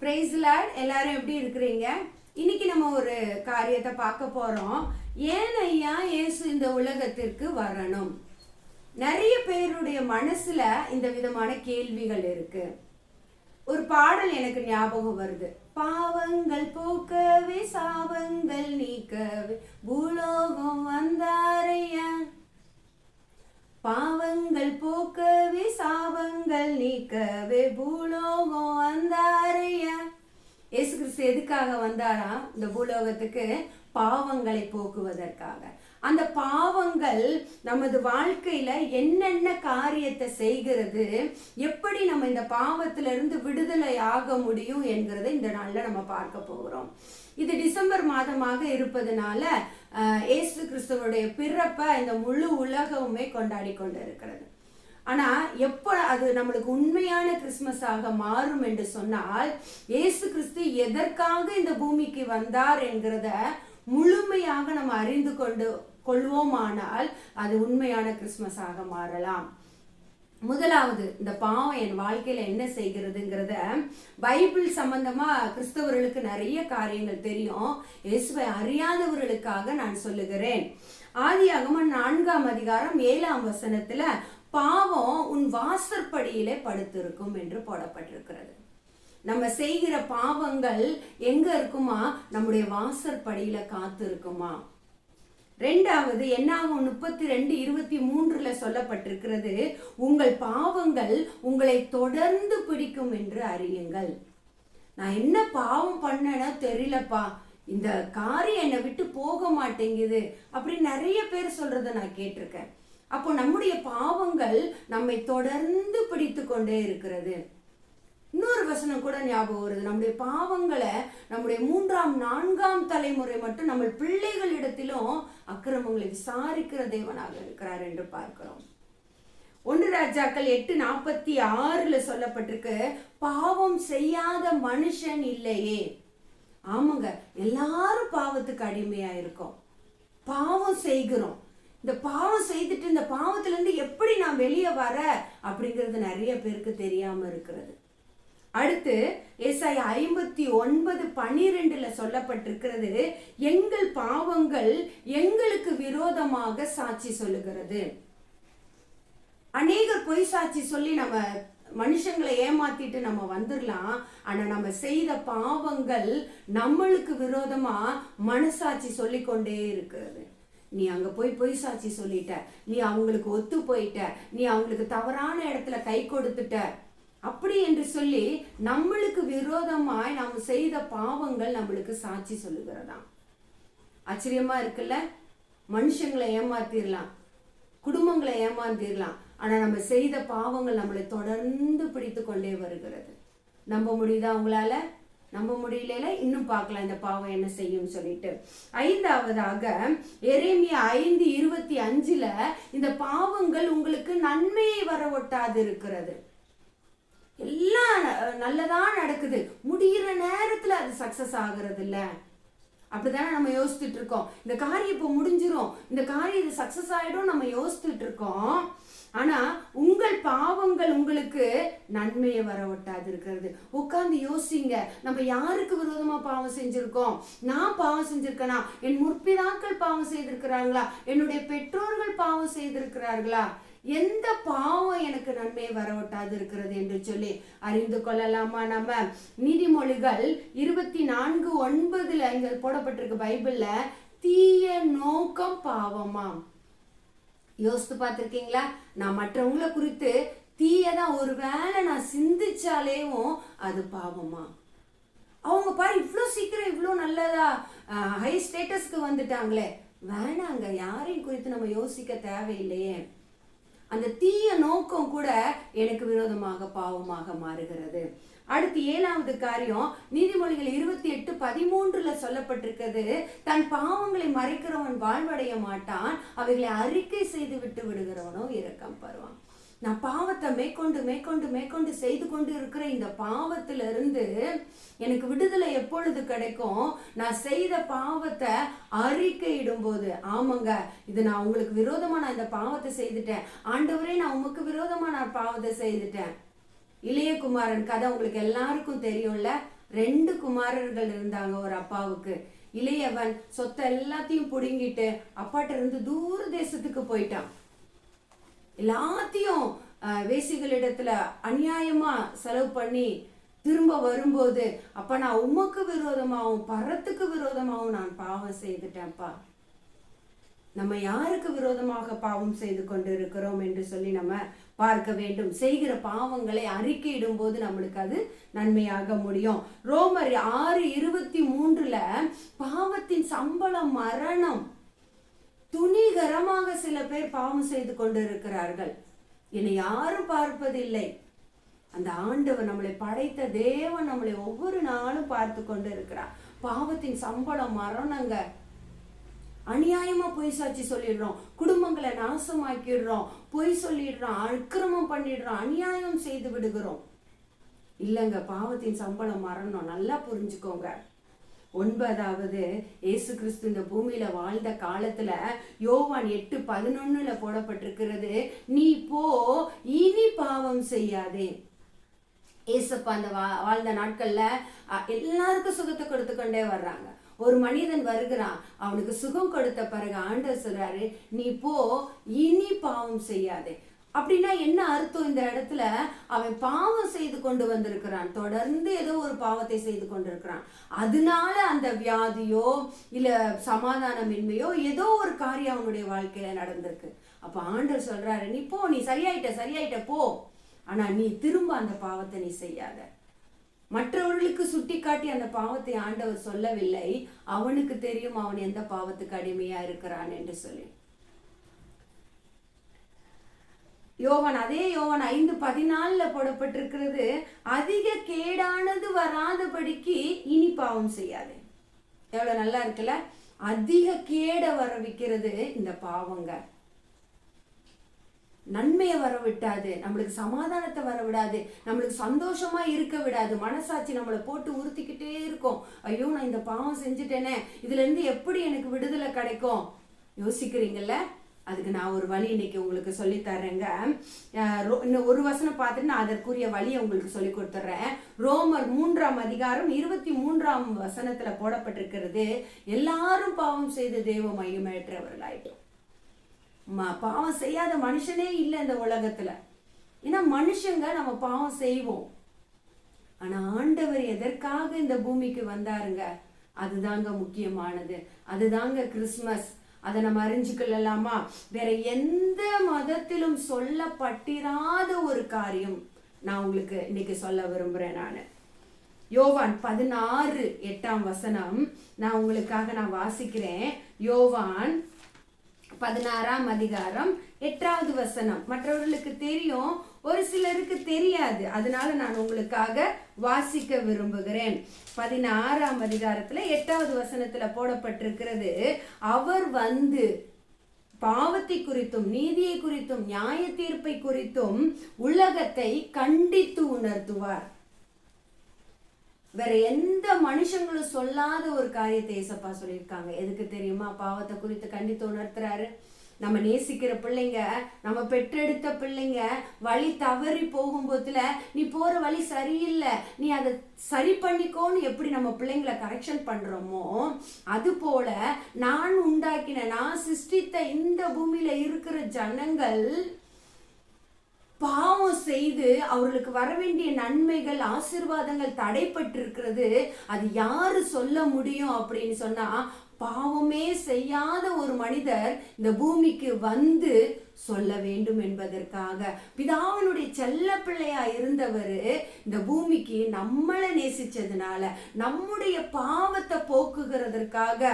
Price Lord எல்லாரும் எப்படி இருக்கிறீங்க? இன்னைக்கு நம்ம ஒரு காரியத்தை பார்க்க போறோம். ஏன் ஐயா இயேசு இந்த உலகத்திற்கு வரணும்? நிறைய பேருடைய மனசுல இந்த விதமான கேள்விகள் இருக்கு. ஒரு பாடல் எனக்கு ஞாபகம் வருது. பாவங்கள் போக்கவே சாபங்கள் நீக்கவே பூலோகம் வந்தா எதுக்காக வந்தாரா இந்த பூலோகத்துக்கு பாவங்களை போக்குவதற்காக. அந்த பாவங்கள் நமது வாழ்க்கையில என்னென்ன காரியத்தை செய்கிறது எப்படி நம்ம இந்த பாவத்திலிருந்து விடுதலை ஆக முடியும் என்கிறதை இந்த நாள்ல நம்ம பார்க்க போகிறோம். இது டிசம்பர் மாதமாக இருப்பதனால ஏசு இயேசு கிறிஸ்துவனுடைய பிறப்பை இந்த முழு உலகமுமே கொண்டாடி கொண்டு இருக்கிறது ஆனா எப்போ அது நம்மளுக்கு உண்மையான கிறிஸ்மஸாக மாறும் என்று சொன்னால் இயேசு கிறிஸ்து எதற்காக இந்த பூமிக்கு வந்தார் என்கிறத முழுமையாக நம்ம அறிந்து கொண்டு கொள்வோமானால் அது உண்மையான கிறிஸ்மஸாக மாறலாம். முதலாவது இந்த பாவம் என் வாழ்க்கையில என்ன செய்கிறதுங்கிறத பைபிள் சம்பந்தமா கிறிஸ்தவர்களுக்கு நிறைய காரியங்கள் தெரியும். இயேசுவை அறியாதவர்களுக்காக நான் சொல்லுகிறேன். ஆதியாகமம் நான்காம் அதிகாரம் ஏழாம் வசனத்துல பாவம் உன் வாசற்படியிலே படுத்திருக்கும் என்று போடப்பட்டிருக்கிறது. நம்ம செய்கிற பாவங்கள் எங்க இருக்குமா? நம்முடைய வாசற்படியில காத்து இருக்குமா ரெண்டாவது என்னாகும் முப்பத்தி ரெண்டு இருபத்தி மூன்றுல சொல்லப்பட்டிருக்கிறது உங்கள் பாவங்கள் உங்களை தொடர்ந்து பிடிக்கும் என்று அறியுங்கள். நான் என்ன பாவம் பண்ணேன்னா தெரியலப்பா. இந்த காரியம் என்னை விட்டு போக மாட்டேங்குது அப்படி நிறைய பேர் சொல்றதை நான் கேட்டிருக்கேன். அப்போ நம்முடைய பாவங்கள் நம்மை தொடர்ந்து பிடித்து கொண்டே இருக்கிறது. இன்னொரு வசனம் கூட ஞாபகம் வருது. நம்முடைய பாவங்களை நம்முடைய மூன்றாம் நான்காம் தலைமுறை மட்டும் நம்ம பிள்ளைகளிடத்திலும் அக்கிரமங்களை விசாரிக்கிற தேவனாக இருக்கிறார் என்று பார்க்கிறோம். ஒன்று ராஜாக்கள் எட்டு நாற்பத்தி ஆறுல சொல்லப்பட்டிருக்கு பாவம் செய்யாத மனுஷன் இல்லையே. ஆமாங்க எல்லாரும் பாவத்துக்கு அடிமையா இருக்கோம் பாவம் செய்கிறோம். இந்த பாவம் செய்துட்டு இந்த பாவத்திலேருந்து எப்படி நான் வெளியே வர அப்படிங்கிறது நிறைய பேருக்கு தெரியாமல் இருக்கிறது. அடுத்து எஸ்ஐ ஐம்பத்தி ஒன்பது பனிரெண்டுல சொல்லப்பட்டிருக்கிறது எங்கள் பாவங்கள் எங்களுக்கு விரோதமாக சாட்சி சொல்லுகிறது. அநேகர் பொய் சாட்சி சொல்லி நம்ம மனுஷங்களை ஏமாத்திட்டு நம்ம வந்துடலாம் ஆனா நம்ம செய்த பாவங்கள் நம்மளுக்கு விரோதமா மனசாட்சி சொல்லிக்கொண்டே இருக்கிறது. நீ அங்க போய் பொய் சாட்சி சொல்லிட்ட. நீ அவங்களுக்கு ஒத்து போயிட்ட. நீ அவங்களுக்கு தவறான இடத்துல கை கொடுத்துட்ட. அப்படி என்று சொல்லி நம்மளுக்கு விரோதமாய் நாம் செய்த பாவங்கள் நம்மளுக்கு சாட்சி சொல்லுகிறதாம். ஆச்சரியமா இருக்குல்ல? மனுஷங்களை ஏமாத்திரலாம். குடும்பங்களை ஏமாத்திரலாம். ஆனா நம்ம செய்த பாவங்கள் நம்மளை தொடர்ந்து பிடித்து கொண்டே வருகிறது. நம்ப முடியுதா உங்களால? நம்ப முடியல இன்னும் பார்க்கலாம் இந்த பாவம் என்ன செய்யும் சொல்லிட்டு. ஐந்தாவதாக எரேமிய ஐந்து இருபத்தி அஞ்சுல இந்த பாவங்கள் உங்களுக்கு நன்மையை வர ஒட்டாது இருக்கிறது எல்லாம் நல்லதா நடக்குது. முடிகிற நேரத்துல அது சக்சஸ் ஆகுறது இல்ல அப்படிதானே நம்ம யோசிச்சுட்டு இருக்கோம் இந்த காரியம் இப்போ முடிஞ்சிரும். இந்த காரியம் இது சக்சஸ் ஆயிடும் நம்ம யோசிச்சுட்டு இருக்கோம் ஆனா உங்கள் பாவங்கள் உங்களுக்கு நன்மையை வர ஒட்டாது இருக்கிறது உட்காந்து யோசிங்க. நம்ம யாருக்கு விரோதமா பாவம் செஞ்சிருக்கோம்? நான் பாவம் செஞ்சிருக்கேனா? என் முற்பிதாக்கள் பாவம் செய்திருக்கிறாங்களா? என்னுடைய பெற்றோர்கள் பாவம் செய்திருக்கிறார்களா? எந்த பாவம் எனக்கு நன்மையை வரவட்டாது இருக்கிறது என்று சொல்லி அறிந்து கொள்ளலாமா நம்ம? நீதிமொழிகள் இருபத்தி நான்கு ஒன்பதுல இங்க போடப்பட்டிருக்கு பைபிள்ல தீய நோக்கம் பாவமாம். யோசித்து பார்த்துருக்கீங்களா? நான் மற்றவங்களை குறித்து தீயதான் ஒரு வேளை நான் சிந்திச்சாலேவும் அது பாவமா? அவங்க பாரு இவ்வளோ சீக்கிரம் இவ்வளோ நல்லதா ஹை ஸ்டேட்டஸ்க்கு வந்துட்டாங்களே. வேணாங்க யாரையும் குறித்து நம்ம யோசிக்க தேவையில்லையே. அந்த தீய நோக்கம் கூட எனக்கு விரோதமாக பாவமாக மாறுகிறது. அடுத்து ஏழாவது காரியம் நீதிமொழிகள் இருபத்தி எட்டு பதிமூன்றுல சொல்லப்பட்டிருக்கிறது தன் பாவங்களை மறைக்கிறவன் வாழ்வடைய மாட்டான் அவைகளை அறிக்கை செய்து விட்டு விடுகிறவனோ இரக்கம் பருவான் நான் பாவத்தை மேற்கொண்டு மேற்கொண்டு மேற்கொண்டு செய்து கொண்டு இருக்கிற இந்த பாவத்துல இருந்து எனக்கு விடுதலை எப்பொழுது கிடைக்கும்? நான் செய்த பாவத்தை அறிக்கையிடும் போது ஆமாங்க இது நான் உங்களுக்கு விரோதமா நான் இந்த பாவத்தை செய்துட்டேன். ஆண்டவரே நான் உமக்கு விரோதமா நான் பாவத்தை செய்துட்டேன். இளையகுமாரன் கதை உங்களுக்கு எல்லாருக்கும் தெரியும்ல? ரெண்டு குமாரர்கள் இருந்தாங்க ஒரு அப்பாவுக்கு. இளையவன் சொத்தை எல்லாத்தையும் புடுங்கிட்டு அப்பாட்ட இருந்து தூர தேசத்துக்கு போயிட்டான். எல்லாத்தையும் வேசிகளிடத்துல அநியாயமா செலவு பண்ணி திரும்ப வரும்போது அப்ப நான் உமக்கு விரோதமாகவும் பரத்துக்கு விரோதமாகவும் நான் பாவம் செய்துட்டேன்ப்பா. நம்ம யாருக்கு விரோதமாக பாவம் செய்து கொண்டு இருக்கிறோம் என்று சொல்லி நம்ம பார்க்க வேண்டும். செய்கிற பாவங்களை அறிக்கையிடும் போது நம்மளுக்கு அது நன்மையாக முடியும். ரோமர் ஆறு இருபத்தி மூன்றுல பாவத்தின் சம்பளம் மரணம் துணிகரமாக சில பேர் பாவம் செய்து கொண்டு இருக்கிறார்கள் என்னை யாரும் பார்ப்பதில்லை. அந்த ஆண்டவர் நம்மளை படைத்த தேவன் நம்மளை ஒவ்வொரு நாளும் பார்த்து கொண்டு இருக்கிறார் பாவத்தின் சம்பளம் மரணங்க அநியாயமா பொய் சாட்சி சொல்லிடுறோம். குடும்பங்களை நாசமாக்கிடுறோம். பொய் சொல்லிடுறோம். அக்கிரமம் பண்ணிடுறோம். அநியாயம் செய்து விடுகிறோம். இல்லைங்க பாவத்தின் சம்பளம் மரணம். நல்லா புரிஞ்சுக்கோங்க. ஒன்பதாவது இயேசு கிறிஸ்து இந்த பூமியில வாழ்ந்த காலத்துல யோவான் எட்டு பதினொன்னுல போடப்பட்டிருக்கிறது. நீ போ இனி பாவம் செய்யாதே. ஏசப்பா அந்த வா வாழ்ந்த நாட்கள்ல அஹ், எல்லாருக்கும் சுகத்தை கொடுத்து கொண்டே வர்றாங்க. ஒரு மனிதன் வருகிறான் அவனுக்கு சுகம் கொடுத்த பிறகு ஆண்டவர் சொல்றாரு நீ போ இனி பாவம் செய்யாதே. அப்படின்னா என்ன அர்த்தம் இந்த இடத்துல? அவன் பாவம் செய்து கொண்டு வந்திருக்கிறான். தொடர்ந்து ஏதோ ஒரு பாவத்தை செய்து கொண்டிருக்கிறான். அதனால அந்த வியாதியோ இல்ல சமாதானமின்மையோ ஏதோ ஒரு காரியம் அவனுடைய வாழ்க்கையில நடந்திருக்கு. அப்ப ஆண்டர் சொல்றாரு நீ போ நீ சரியாயிட்ட சரியாயிட்ட போ. ஆனா நீ திரும்ப அந்த பாவத்தை நீ செய்யாத. மற்றவர்களுக்கு சுட்டி காட்டி அந்த பாவத்தை ஆண்டவர் சொல்லவில்லை. அவனுக்கு தெரியும் அவன் எந்த பாவத்துக்கு அடிமையா இருக்கிறான் என்று சொல்லி. யோவன் அதே யோவன் ஐந்து பதினாலுல போடப்பட்டிருக்கிறது அதிக கேடானது வராதபடிக்கு இனி பாவம் செய்யாது. எவ்வளவு நல்லா இருக்குல்ல? அதிக கேட வர வைக்கிறது இந்த பாவங்க. நன்மையை வர விட்டாது நம்மளுக்கு சமாதானத்தை வர விடாது நம்மளுக்கு சந்தோஷமா இருக்க விடாது. மனசாட்சி நம்மளை போட்டு உறுத்திக்கிட்டே இருக்கும். ஐயோ நான் இந்த பாவம் செஞ்சுட்டேனே இதுல இருந்து எப்படி எனக்கு விடுதலை கிடைக்கும்? யோசிக்கிறீங்கல்ல? அதுக்கு நான் ஒரு வழி இன்னைக்கு உங்களுக்கு சொல்லி தர்றேங்க. ரோ- இன்னும் ஒரு வசனம் பார்த்துட்டு நான் அதற்குரிய வழியை உங்களுக்கு சொல்லி கொடுத்துட்றேன். ரோமர் மூன்றாம் அதிகாரம் இருபத்தி மூன்றாம் வசனத்துல போடப்பட்டிருக்கிறது எல்லாரும் பாவம் செய்து தேவ மையமேற்றவர்களாயிட்டோம் ம- பாவம் செய்யாத மனுஷனே இல்லை இந்த உலகத்துல. ஏன்னா மனுஷங்க நம்ம பாவம் செய்வோம். ஆனா ஆண்டவர் எதற்காக இந்த பூமிக்கு வந்தாருங்க? அதுதாங்க முக்கியமானது. அதுதாங்க கிறிஸ்மஸ். அதை நம்ம அறிஞ்சுக்கொள்ளலாமா? வேற எந்த மதத்திலும் சொல்லப்பட்டிராத ஒரு காரியம் நான் உங்களுக்கு இன்னைக்கு சொல்ல விரும்புறேன் நான். யோவான் பதினாறு எட்டாம் வசனம். நான் உங்களுக்காக நான் வாசிக்கிறேன். யோவான் பதினாறாம் அதிகாரம் எட்டாவது வசனம். மற்றவர்களுக்கு தெரியும் ஒரு சிலருக்கு தெரியாது. அதனால நான் உங்களுக்காக வாசிக்க விரும்புகிறேன். பதினாறாம் அதிகாரத்துல எட்டாவது வசனத்துல போடப்பட்டிருக்கிறது அவர் வந்து பாவத்தை குறித்தும் நீதியை குறித்தும் நியாய தீர்ப்பை குறித்தும் உலகத்தை கண்டித்து உணர்த்துவார். வேற எந்த மனுஷங்களும் சொல்லாத ஒரு காரியத்தை ஏசப்பா சொல்லியிருக்காங்க. எதுக்கு தெரியுமா? பாவத்தை குறித்து கண்டித்து உணர்த்துறாரு. நம்ம நேசிக்கிற பிள்ளைங்க நம்ம பெற்றெடுத்த பிள்ளைங்க வழி தவறி போகும்போதுல நீ போற வழி சரியில்லை. நீ அதை சரி பண்ணிக்கோன்னு எப்படி நம்ம பிள்ளைங்களை கரெக்ஷன் பண்றோமோ அது போல நான் உண்டாக்கின நான் சிருஷ்டித்த இந்த பூமியில இருக்கிற ஜனங்கள் பாவம் செய்து அவர்களுக்கு வர வேண்டிய நன்மைகள் ஆசீர்வாதங்கள் தடைப்பட்டிருக்கிறது. அது யாரு சொல்ல முடியும் அப்படின்னு சொன்னா பாவமே செய்யாத ஒரு மனிதர் இந்த பூமிக்கு வந்து சொல்ல வேண்டும் என்பதற்காக. பிதாவனுடைய செல்ல பிள்ளையா இருந்தவர் இந்த பூமிக்கு நம்மளை நேசிச்சதுனால நம்முடைய பாவத்தை போக்குகிறதற்காக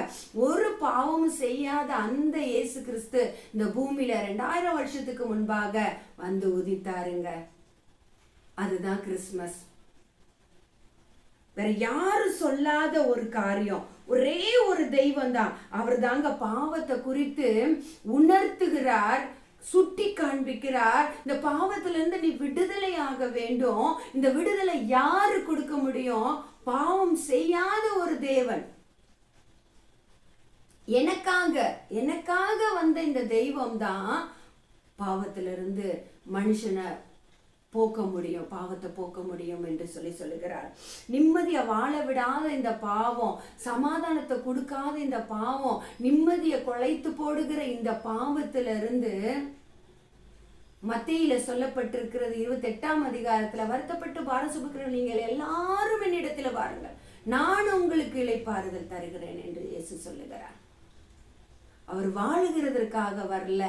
ஒரு பாவமும் செய்யாத அந்த இயேசு கிறிஸ்து இந்த பூமியில ரெண்டாயிரம் வருஷத்துக்கு முன்பாக வந்து உதித்தாருங்க. அதுதான் கிறிஸ்மஸ் வேற யாரும் சொல்லாத ஒரு காரியம். ஒரே ஒரு தெய்வம் தான் அவர் தாங்க பாவத்தை குறித்து உணர்த்துகிறார் சுட்டி காண்பிக்கிறார். இந்த பாவத்துல இருந்து நீ ஆக வேண்டும். இந்த விடுதலை யாரு கொடுக்க முடியும்? பாவம் செய்யாத ஒரு தேவன். எனக்காக எனக்காக வந்த இந்த தெய்வம் தான் பாவத்திலிருந்து மனுஷனை போக்க முடியும் பாவத்தை போக்க முடியும் என்று சொல்லி சொல்லுகிறார். நிம்மதியை வாழ விடாத இந்த பாவம் சமாதானத்தை கொடுக்காத இந்த பாவம் நிம்மதியை குலைத்து போடுகிற இந்த பாவத்திலிருந்து மத்தியில சொல்லப்பட்டிருக்கிறது இருபத்தெட்டாம் அதிகாரத்துல வருத்தப்பட்டு பாரசுபுக்கிற நீங்கள் எல்லாரும் என்னிடத்துல பாருங்கள் நான் உங்களுக்கு இழைப்பாறுதல் தருகிறேன் என்று இயேசு சொல்லுகிறார். அவர் வாழுகிறதற்காக வரல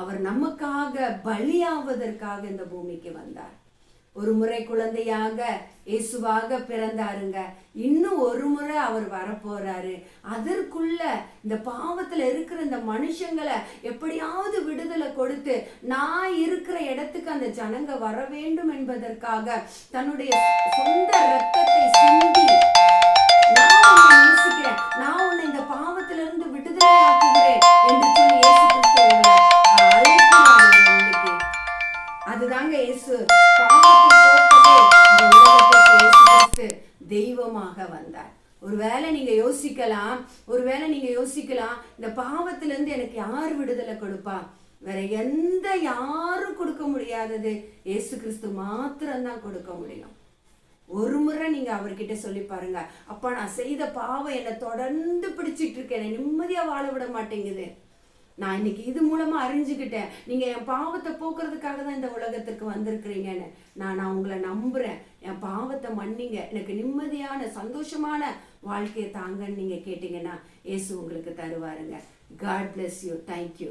அவர் நமக்காக பலியாவதற்காக இந்த பூமிக்கு வந்தார். ஒரு முறை குழந்தையாக இயேசுவாக பிறந்தாருங்க. இன்னும் ஒரு முறை அவர் வரப்போறாரு. அதற்குள்ள இந்த பாவத்துல இருக்கிற இந்த மனுஷங்களை எப்படியாவது விடுதலை கொடுத்து நான் இருக்கிற இடத்துக்கு அந்த ஜனங்க வர வேண்டும் என்பதற்காக தன்னுடைய சொந்த ரத்தத்தை சிந்தி நான் உன்னை நேசிக்கிறேன். நான் உன்னை இந்த பாவத்திலிருந்து விடுதலை ஆக்குகிறேன் என்று சொல்லி அதுதாங்க இயேசு. பாவத்தை தெய்வமாக வந்தார். ஒருவேளை நீங்க யோசிக்கலாம் ஒருவேளை நீங்க யோசிக்கலாம் இந்த பாவத்துல இருந்து எனக்கு யார் விடுதலை கொடுப்பா? வேற எந்த யாரும் கொடுக்க முடியாதது ஏசு கிறிஸ்து மாத்திரம்தான் கொடுக்க முடியும். ஒரு முறை நீங்க அவர்கிட்ட சொல்லி பாருங்க அப்பா நான் செய்த பாவம் என்னை தொடர்ந்து பிடிச்சிட்டு இருக்கேன் என்னை நிம்மதியா வாழ விட மாட்டேங்குது. நான் இன்னைக்கு இது மூலமா அறிஞ்சுக்கிட்டேன். நீங்க என் பாவத்தை போக்குறதுக்காக தான் இந்த உலகத்துக்கு வந்திருக்கிறீங்கன்னு. நான் நான் உங்களை நம்புறேன். என் பாவத்தை மன்னிங்க. எனக்கு நிம்மதியான சந்தோஷமான வாழ்க்கையை தாங்கன்னு நீங்க கேட்டீங்கன்னா இயேசு உங்களுக்கு தருவாருங்க. God bless you thank you